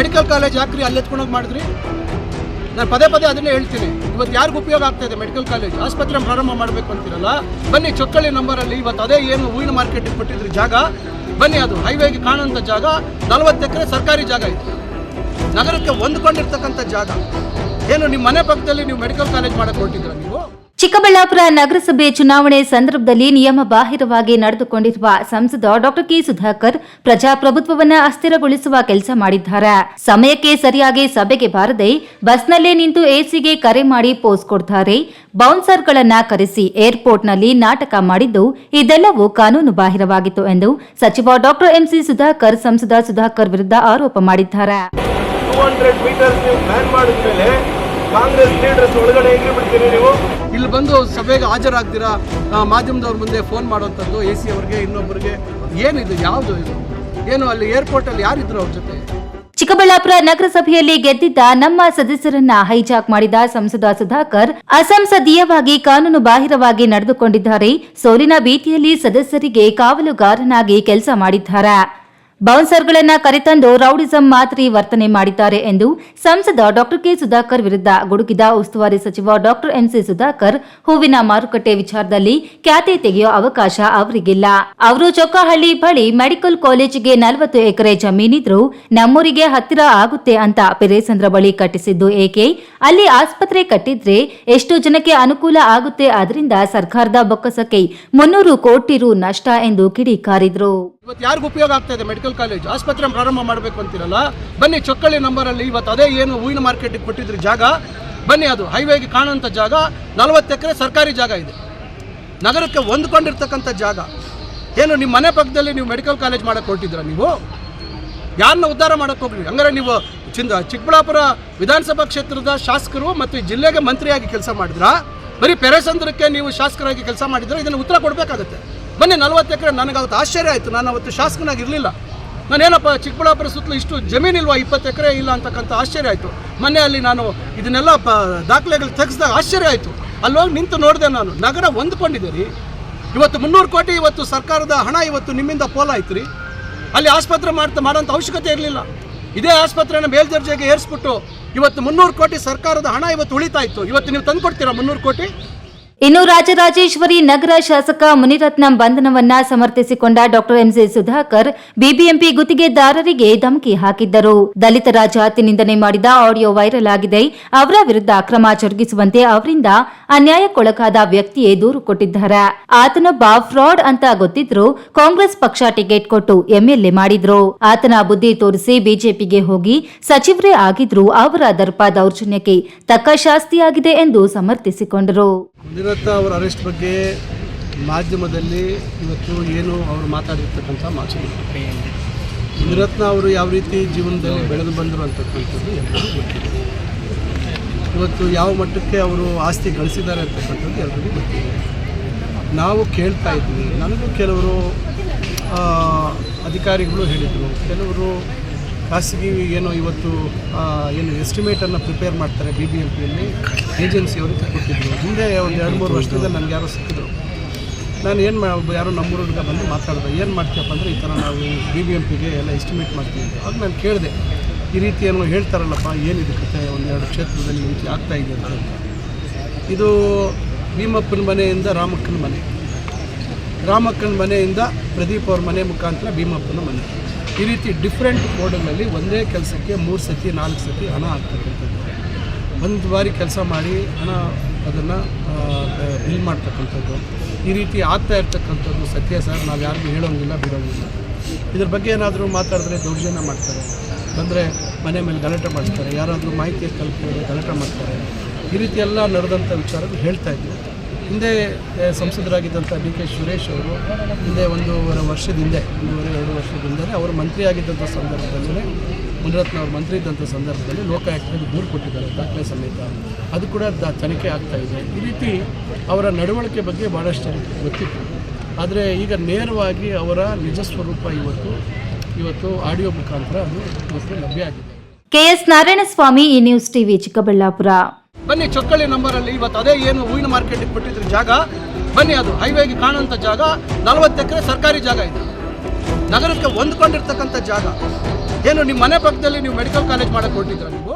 Medical college ಹಾಕ್ರಿ, ಅಲ್ಲಿ ಎತ್ಕೊಂಡೋಗಿ ಮಾಡಿದ್ರಿ. ನಾನು ಪದೇ ಪದೇ ಅದನ್ನೇ ಹೇಳ್ತೀನಿ. ಇವತ್ತು ಯಾರಿಗೂ ಉಪಯೋಗ ಆಗ್ತಾ ಮೆಡಿಕಲ್ ಕಾಲೇಜ್ ಆಸ್ಪತ್ರೆ ಪ್ರಾರಂಭ ಮಾಡಬೇಕು ಅಂತೀರಲ್ಲ? ಬನ್ನಿ, ಚೊಕ್ಕಳ್ಳಿ ನಂಬರಲ್ಲಿ ಇವತ್ತು ಅದೇ ಏನು ಹೂವಿನ ಮಾರ್ಕೆಟಿಗೆ ಕೊಟ್ಟಿದ್ರಿ ಜಾಗ? ಬನ್ನಿ ಅದು ಹೈವೇಗೆ ಕಾಣುವಂಥ ಜಾಗ. ನಲವತ್ತು ಎಕರೆ ಸರ್ಕಾರಿ ಜಾಗ ಇತ್ತು ನಗರಕ್ಕೆ ಹೊಂದ್ಕೊಂಡಿರ್ತಕ್ಕಂಥ ಜಾಗ. ಏನು ನಿಮ್ಮ ಮನೆ ಪಕ್ಕದಲ್ಲಿ ನೀವು ಮೆಡಿಕಲ್ ಕಾಲೇಜ್ ಮಾಡಕ್ಕೆ ಹೊರಟಿದ್ರ ನೀವು? ಚಿಕ್ಕಬಳ್ಳಾಪುರ ನಗರಸಭೆ ಚುನಾವಣೆ ಸಂದರ್ಭದಲ್ಲಿ ನಿಯಮ ಬಾಹಿರವಾಗಿ ನಡೆದುಕೊಂಡಿರುವ ಸಂಸದ ಡಾಕ್ಟರ್ ಕೆ ಸುಧಾಕರ್ ಪ್ರಜಾಪ್ರಭುತ್ವವನ್ನ ಅಸ್ಥಿರಗೊಳಿಸುವ ಕೆಲಸ ಮಾಡಿದ್ದಾರೆ. ಸಮಯಕ್ಕೆ ಸರಿಯಾಗಿ ಸಭೆಗೆ ಬಾರದೆ ಬಸ್ನಲ್ಲೇ ನಿಂತು ಎಸಿಗೆ ಕರೆ ಮಾಡಿ ಪೋಸ್ ಕೊಡ್ತಾರೆ. ಬೌನ್ಸರ್ಗಳನ್ನ ಕರೆಸಿ ಏರ್ಪೋರ್ಟ್ನಲ್ಲಿ ನಾಟಕ ಮಾಡಿದ್ದು ಇದೆಲ್ಲವೂ ಕಾನೂನು ಬಾಹಿರವಾಗಿತ್ತು ಎಂದು ಸಚಿವ ಡಾಕ್ಟರ್ ಎಂಸಿ ಸುಧಾಕರ್ ಸಂಸದ ಸುಧಾಕರ್ ವಿರುದ್ಧ ಆರೋಪ ಮಾಡಿದ್ದಾರೆ. ಕಾಂಗ್ರೆಸ್ ಲೀಡರ್ಸ್ ಒಳಗಡೆ ಹೆಂಗೆ ಬಿಡ್ತೀರಿ ನೀವು? ಇಲ್ಲಿ ಬಂದು ಸಭೆಗೆ ಹಾಜರಾಗ್ತೀರಾ? ಮಾಧ್ಯಮದವ್ರ ಮುಂದೆ ಫೋನ್ ಮಾಡುವಂಥದ್ದು ಎ ಸಿ ಅವ್ರಿಗೆ ಇನ್ನೊಬ್ಬರಿಗೆ ಏನಿದು ಯಾವುದು ಇದು? ಏನು ಅಲ್ಲಿ ಏರ್ಪೋರ್ಟಲ್ಲಿ ಯಾರಿದ್ರು ಅವ್ರ ಜೊತೆ? ಚಿಕ್ಕಬಳ್ಳಾಪುರ ನಗರಸಭೆಯಲ್ಲಿ ಗೆದ್ದಿದ್ದ ನಮ್ಮ ಸದಸ್ಯರನ್ನ ಹೈಜಾಕ್ ಮಾಡಿದ ಸಂಸದ ಸುಧಾಕರ್ ಅಸಂಸದೀಯವಾಗಿ ಕಾನೂನು ಬಾಹಿರವಾಗಿ ನಡೆದುಕೊಂಡಿದ್ದಾರೆ. ಸೋಲಿನ ಭೀತಿಯಲ್ಲಿ ಸದಸ್ಯರಿಗೆ ಕಾವಲುಗಾರನಾಗಿ ಕೆಲಸ ಮಾಡಿದ್ದಾರೆ. ಬೌನ್ಸರ್ಗಳನ್ನ ಕರೆತಂದು ರೌಡಿಸಂ ಮಾತ್ರಿ ವರ್ತನೆ ಮಾಡಿದ್ದಾರೆ ಎಂದು ಸಂಸದ ಡಾಕ್ಟರ್ ಕೆ ಸುಧಾಕರ್ ವಿರುದ್ಧ ಗುಡುಗಿದ ಉಸ್ತುವಾರಿ ಸಚಿವ ಡಾಕ್ಟರ್ ಎಂಸಿ ಸುಧಾಕರ್ ಹೂವಿನ ಮಾರುಕಟ್ಟೆ ವಿಚಾರದಲ್ಲಿ ಖ್ಯಾತೆ ತೆಗೆಯೋ ಅವಕಾಶ ಅವರಿಗಿಲ್ಲ. ಅವರು ಚೊಕ್ಕಹಳ್ಳಿ ಬಳಿ ಮೆಡಿಕಲ್ ಕಾಲೇಜಿಗೆ ನಲವತ್ತು ಎಕರೆ ಜಮೀನಿದ್ರು ನಮ್ಮೂರಿಗೆ ಹತ್ತಿರ ಆಗುತ್ತೆ ಅಂತ ಪೆರೇಸಂದ್ರ ಬಳಿ ಕಟ್ಟಿಸಿದ್ದು ಏಕೆ? ಅಲ್ಲಿ ಆಸ್ಪತ್ರೆ ಕಟ್ಟಿದ್ರೆ ಎಷ್ಟು ಜನಕ್ಕೆ ಅನುಕೂಲ ಆಗುತ್ತೆ. ಆದ್ರಿಂದ ಸರ್ಕಾರದ ಬೊಕ್ಕಸಕ್ಕೆ ಮುನ್ನೂರು ಕೋಟಿ ರು ನಷ್ಟ ಎಂದು ಕಿಡಿಕಾರಿದ್ರು. ಯಾರಿಗೂ ಉಪಯೋಗ ಆಗ್ತಾ ಇದೆ ಮೆಡಿಕಲ್ ಕಾಲೇಜ್ ಆಸ್ಪತ್ರೆ ಪ್ರಾರಂಭ ಮಾಡಬೇಕು ಅಂತಿರಲ್ಲ. ಬನ್ನಿ, ಚೊಕ್ಕಳ್ಳಿ ನಂಬರಲ್ಲಿ ಇವತ್ತು ಅದೇ ಏನು ಹೂವಿನ ಮಾರ್ಕೆಟಿಗೆ ಕೊಟ್ಟಿದ್ರು ಜಾಗ. ಬನ್ನಿ ಅದು ಹೈವೇಗೆ ಕಾಣುವಂಥ ಜಾಗ. ನಲವತ್ತು ಎಕರೆ ಸರ್ಕಾರಿ ಜಾಗ ಇದೆ. ನಗರಕ್ಕೆ ಹೊಂದ್ಕೊಂಡಿರ್ತಕ್ಕಂಥ ಜಾಗ. ಏನು ನಿಮ್ಮ ಮನೆ ಪಕ್ಕದಲ್ಲಿ ನೀವು ಮೆಡಿಕಲ್ ಕಾಲೇಜ್ ಮಾಡಕ್ಕೆ ಹೊರಟಿದ್ರ ನೀವು? ಯಾರನ್ನ ಉದ್ಧಾರ ಮಾಡಕ್ಕೆ ಹೋಗ್ರಿ ಹಂಗಾರೆ ನೀವು ಚಿಂದ, ಚಿಕ್ಕಬಳ್ಳಾಪುರ ವಿಧಾನಸಭಾ ಕ್ಷೇತ್ರದ ಶಾಸಕರು ಮತ್ತು ಜಿಲ್ಲೆಗೆ ಮಂತ್ರಿಯಾಗಿ ಕೆಲಸ ಮಾಡಿದ್ರಾ? ಬರೀ ಪೆರೇಸಂದ್ರಕ್ಕೆ ನೀವು ಶಾಸಕರಾಗಿ ಕೆಲಸ ಮಾಡಿದ್ರೆ? ಇದನ್ನು ಉತ್ತರ ಕೊಡಬೇಕಾಗತ್ತೆ. ಬನ್ನಿ, ನಲ್ವತ್ತು ಎಕರೆ ನನಗೆ ಅವತ್ತು ಆಶ್ಚರ್ಯ ಆಯಿತು. ನಾನು ಅವತ್ತು ಶಾಸಕನಾಗಿ ಇರಲಿಲ್ಲ ನಾನೇನಪ್ಪ, ಚಿಕ್ಕಬಳ್ಳಾಪುರ ಸುತ್ತಲೂ ಇಷ್ಟು ಜಮೀನಿಲ್ವಾ ಇಪ್ಪತ್ತು ಎಕರೆ ಇಲ್ಲ ಅಂತಕ್ಕಂಥ ಆಶ್ಚರ್ಯ ಆಯಿತು. ಮೊನ್ನೆ ಅಲ್ಲಿ ನಾನು ಇದನ್ನೆಲ್ಲ ಪ, ದಾಖಲೆಗಳು ತೆಗೆಸಿದಾಗ ಆಶ್ಚರ್ಯ ಆಯಿತು. ಅಲ್ಲಿ ಹೋಗಿ ನಿಂತು ನೋಡಿದೆ ನಾನು. ನಗರ ಹೊಂದ್ಕೊಂಡಿದೆ ಇವತ್ತು ಮುನ್ನೂರು ಕೋಟಿ ಇವತ್ತು ಸರ್ಕಾರದ ಹಣ ಇವತ್ತು ನಿಮ್ಮಿಂದ ಪೋಲಾಯ್ತು ರೀ. ಅಲ್ಲಿ ಆಸ್ಪತ್ರೆ ಮಾಡ್ತಾ, ಮಾಡೋಂಥ ಅವಶ್ಯಕತೆ ಇರಲಿಲ್ಲ. ಇದೇ ಆಸ್ಪತ್ರೆನ ಮೇಲ್ದರ್ಜೆಗೆ ಏರಿಸ್ಬಿಟ್ಟು ಇವತ್ತು ಮುನ್ನೂರು ಕೋಟಿ ಸರ್ಕಾರದ ಹಣ ಇವತ್ತು ಉಳಿತಾಯಿತ್ತು ಇವತ್ತು ನೀವು ತಂದು ಕೊಡ್ತೀರಾ ಮುನ್ನೂರು ಕೋಟಿ? ಇನ್ನು ರಾಜರಾಜೇಶ್ವರಿ ನಗರ ಶಾಸಕ ಮುನಿರತ್ನಂ ಬಂಧನವನ್ನ ಸಮರ್ಥಿಸಿಕೊಂಡ ಡಾಕ್ಟರ್ ಎಂಸಿ ಸುಧಾಕರ್ ಬಿಬಿಎಂಪಿ ಗುತ್ತಿಗೆದಾರರಿಗೆ ಧಮಕಿ ಹಾಕಿದ್ದರು. ದಲಿತರ ಜಾತಿ ನಿಂದನೆ ಮಾಡಿದ ಆಡಿಯೋ ವೈರಲ್ ಆಗಿದೆ. ಅವರ ವಿರುದ್ಧ ಅಕ್ರಮ ಜರುಗಿಸುವಂತೆ ಅವರಿಂದ ಅನ್ಯಾಯಕ್ಕೊಳಗಾದ ವ್ಯಕ್ತಿಯೇ ದೂರು ಕೊಟ್ಟಿದ್ದಾರೆ. ಆತನೊಬ್ಬ ಫ್ರಾಡ್ ಅಂತ ಗೊತ್ತಿದ್ರು ಕಾಂಗ್ರೆಸ್ ಪಕ್ಷ ಟಿಕೆಟ್ ಕೊಟ್ಟು ಎಂಎಲ್ಎ ಮಾಡಿದ್ರು. ಆತನ ಬುದ್ಧಿ ತೋರಿಸಿ ಬಿಜೆಪಿಗೆ ಹೋಗಿ ಸಚಿವರೇ ಆಗಿದ್ರು ಅವರ ದರ್ಪ ದೌರ್ಜನ್ಯಕ್ಕೆ ತಕ್ಕ ಶಾಸ್ತಿಯಾಗಿದೆ ಎಂದು ಸಮರ್ಥಿಸಿಕೊಂಡರು. ಮುನಿರತ್ನ ಅವರ ಅರೆಸ್ಟ್ ಬಗ್ಗೆ ಮಾಧ್ಯಮದಲ್ಲಿ ಇವತ್ತು ಏನು ಅವರು ಮಾತಾಡಿರ್ತಕ್ಕಂಥ ಮಾತು ಮುನಿರತ್ನ ಅವರು ಯಾವ ರೀತಿ ಜೀವನದಲ್ಲಿ ಬೆಳೆದು ಬಂದರು ಅಂತಕ್ಕಂಥದ್ದು ಎಲ್ಲರಿಗೂ ಇವತ್ತು ಯಾವ ಮಟ್ಟಕ್ಕೆ ಅವರು ಆಸ್ತಿ ಗಳಿಸಿದ್ದಾರೆ ಅಂತಕ್ಕಂಥದ್ದು ಎಲ್ಲರಿಗೂ ಗೊತ್ತಿದೆ. ನಾವು ಕೇಳ್ತಾ ಇದ್ವಿ. ನನಗೂ ಕೆಲವರು ಅಧಿಕಾರಿಗಳು ಹೇಳಿದರು. ಕೆಲವರು ಖಾಸಗಿ ಏನು ಇವತ್ತು ಏನು ಎಸ್ಟಿಮೇಟನ್ನು ಪ್ರಿಪೇರ್ ಮಾಡ್ತಾರೆ ಬಿ ಬಿ ಎಂ ಪಿಯಲ್ಲಿ ಏಜೆನ್ಸಿಯವರು ಕೊಟ್ಟಿದ್ದರು ಹಿಂದೆ ಒಂದು ಎರಡು ಮೂರು ವರ್ಷದಿಂದ ನನಗೆ ಯಾರೋ ಸಿಕ್ಕಿದ್ರು. ನಾನು ಏನು ಮಾ, ಯಾರೋ ನಮ್ಮೂರ ಹುಡುಗ ಬಂದು ಮಾತಾಡಿದೆ. ಏನು ಮಾಡ್ತೀಯಪ್ಪ ಅಂದರೆ ಈ ಥರ ನಾವು ಬಿ ಬಿ ಎಂ ಪಿಗೆ ಎಲ್ಲ ಎಸ್ಟಿಮೇಟ್ ಮಾಡ್ತೀವಿ. ಆಗ ನಾನು ಕೇಳಿದೆ, ಈ ರೀತಿ ಏನೋ ಹೇಳ್ತಾರಲ್ಲಪ್ಪ ಏನಿದೆ ಕತೆ ಒಂದೆರಡು ಕ್ಷೇತ್ರದಲ್ಲಿ ಈ ರೀತಿ ಆಗ್ತಾಯಿದೆ ಅಂತ ಇದು ಭೀಮಪ್ಪನ ಮನೆಯಿಂದ ರಾಮಕ್ಕನ ಮನೆ. ರಾಮಕ್ಕನ ಮನೆಯಿಂದ ಪ್ರದೀಪ್ ಅವ್ರ ಮನೆ ಮುಖಾಂತರ ಭೀಮಪ್ಪನ ಮನೆ. ಈ ರೀತಿ ಡಿಫ್ರೆಂಟ್ ಕೋಡ್ಗಳಲ್ಲಿ ಒಂದೇ ಕೆಲಸಕ್ಕೆ ಮೂರು ಸತಿ, ನಾಲ್ಕು ಸತಿ ಹಣ ಹಾಕ್ತಕ್ಕಂಥದ್ದು ಒಂದು ಬಾರಿ ಕೆಲಸ ಮಾಡಿ ಹಣ ಅದನ್ನು ಬಿಲ್ ಮಾಡ್ತಕ್ಕಂಥದ್ದು. ಈ ರೀತಿ ಆಗ್ತಾ ಇರ್ತಕ್ಕಂಥದ್ದು ಸತ್ಯ ಸರ್, ನಾವು ಯಾರಿಗೂ ಹೇಳೋಂಗಿಲ್ಲ, ಬಿಡೋಂಗಿಲ್ಲ. ಇದ್ರ ಬಗ್ಗೆ ಏನಾದರೂ ಮಾತಾಡಿದ್ರೆ ದೌರ್ಜನ್ಯ ಮಾಡ್ತಾರೆ. ಅಂದರೆ ಮನೆ ಮೇಲೆ ಗಲಾಟೆ ಮಾಡ್ತಾರೆ. ಯಾರಾದರೂ ಮಾಹಿತಿ ತಲುಪಿದ್ರೆ ಗಲಾಟೆ ಮಾಡ್ತಾರೆ. ಈ ರೀತಿ ಎಲ್ಲ ನಡೆದಂಥ ವಿಚಾರಗಳು ಹೇಳ್ತಾ ಇದ್ವಿ. ಹಿಂದೆ ಸಂಸದರಾಗಿದ್ದಂಥ ಬಿ ಕೆ ಸುರೇಶ್ ಅವರು ಹಿಂದೆ ಒಂದೂವರೆ ವರ್ಷದ ಹಿಂದೆ ಒಂದೂವರೆ, ಎರಡು ವರ್ಷದ ಹಿಂದೆ ಅವರು ಮಂತ್ರಿ ಆಗಿದ್ದಂಥ ಸಂದರ್ಭದಲ್ಲೇ ಮುನಿರತ್ನ ಅವರು ಮಂತ್ರಿ ಇದ್ದಂಥ ಸಂದರ್ಭದಲ್ಲಿ ಲೋಕಾಯುಕ್ತರಿಗೆ ದೂರು ಕೊಟ್ಟಿದ್ದಾರೆ, ದಾಖಲೆ ಸಮೇತ. ಅದು ಕೂಡ ದ, ತನಿಖೆ ಆಗ್ತಾ ಇದೆ. ಈ ರೀತಿ ಅವರ ನಡವಳಿಕೆ ಬಗ್ಗೆ ಭಾಳಷ್ಟು ಗೊತ್ತಿತ್ತು. ಆದರೆ ಈಗ ನೇರವಾಗಿ ಅವರ ನಿಜ ಸ್ವರೂಪ ಇವತ್ತು ಇವತ್ತು ಆಡಿಯೋ ಮುಖಾಂತರ ಅದು ಲಭ್ಯ ಆಗಿದೆ. ಕೆಎಸ್ ನಾರಾಯಣಸ್ವಾಮಿ ಈ ನ್ಯೂಸ್ ಟಿವಿ ಚಿಕ್ಕಬಳ್ಳಾಪುರ. ಬನ್ನಿ ಚೊಕ್ಕಳ್ಳಿ ನಂಬರಲ್ಲಿ ಇವತ್ತು ಅದೇ ಏನು ಹೂವಿನ ಮಾರ್ಕೆಟಿಗೆ ಬಿಟ್ಟಿದ್ರು ಜಾಗ, ಬನ್ನಿ ಅದು ಹೈವೇಗೆ ಕಾಣುವಂಥ ಜಾಗ, ನಲವತ್ತು ಎಕರೆ ಸರ್ಕಾರಿ ಜಾಗ ಇದೆ. ನಗರಕ್ಕೆ ಹೊಂದ್ಕೊಂಡಿರ್ತಕ್ಕಂಥ ಜಾಗ. ಏನು ನಿಮ್ಮ ಮನೆ ಪಕ್ಕದಲ್ಲಿ ನೀವು ಮೆಡಿಕಲ್ ಕಾಲೇಜ್ ಮಾಡಕ್ಕೆ ಹೊರಟಿದ್ರ ನೀವು?